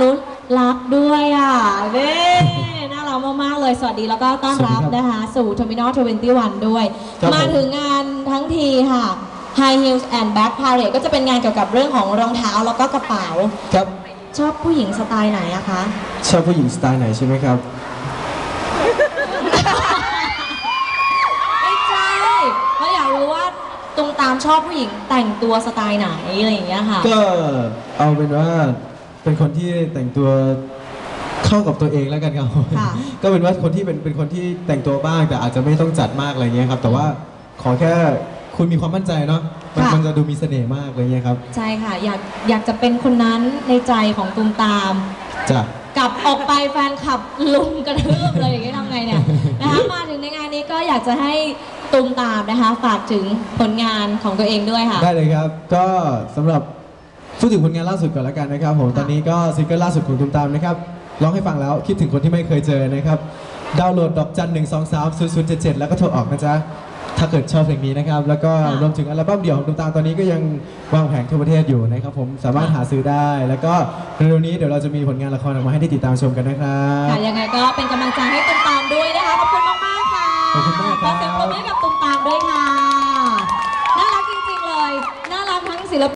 นู้นรักด้วยอะเด้น่ารักมากๆเลย สวัสดีแล้วก็ต้อนรับสวัสดีครับนะคะ สู่ Terminal 21 ด้วย ครับมาผม ถึงงานทั้งทีค่ะ High Heels and Back Parade ก็จะเป็นงานเกี่ยวกับเรื่องของรองเท้าแล้วก็กระเป๋า ครับชอบผู้หญิงสไตล์ไหนอะคะ ชอบผู้หญิงสไตล์ไหนใช่ไหมครับ ไม่ใช่เราอยากรู้ว่าตรงตามชอบผู้หญิงแต่งตัวสไตล์ไหนอะไรอย่างเงี้ยค่ะ ก็เอาเป็นว่า เป็นคนที่แต่งตัวเข้ากับตัวเองแล้วกันครับค่ะก็เป็นว่าคนที่เป็นเป็นคนที่แต่งตัวบ้าง แต่อาจจะไม่ต้องจัดมากอะไรเงี้ยครับ แต่ว่าขอแค่คุณมีความมั่นใจเนาะมันค่ะ มันจะดูมีเสน่ห์มากอะไรเงี้ยครับใช่ค่ะ อยากอยากจะเป็นคนนั้นในใจของตูมตาม จ้ะ กลับออกไปแฟนคลับลุมกระทืบเลยอย่างนี้ทำไงเนี่ยนะคะมาถึงในงานนี้ก็อยากจะให้ตูมตามนะคะ ฝากถึงผลงานของตัวเองด้วยค่ะ ได้เลยครับ ก็สำหรับ พูดถึงผลงานล่าสุดก่อนแล้วกันนะครับผมค่ะตอนนี้ก็ซิงเกิลล่าสุดของตุมตามนะครับร้องให้ฟังแล้วคิดถึงคนที่ไม่เคยเจอนะครับดาวน์โหลดดอกจันหนึ่งสองสามศูนย์ศูนย์เจ็ดเจ็ดแล้วก็โทรออกนะจ๊ะถ้าเกิดชอบเพลงนี้นะครับแล้วก็รวมถึงอัลบั้มเดี่ยวของตุมตามตอนนี้ก็ยังวางแผงทั่วประเทศอยู่นะครับผมสามารถหาซื้อได้ แล้วก็เร็วๆนี้เดี๋ยวเราจะมีผลงานละครออกมาให้ได้ติดตามชมกันนะครับค่ะยังไงก็เป็นกำลังใจให้ตูมตามด้วยนะคะขอบคุณมากๆค่ะขอบคุณมากครับ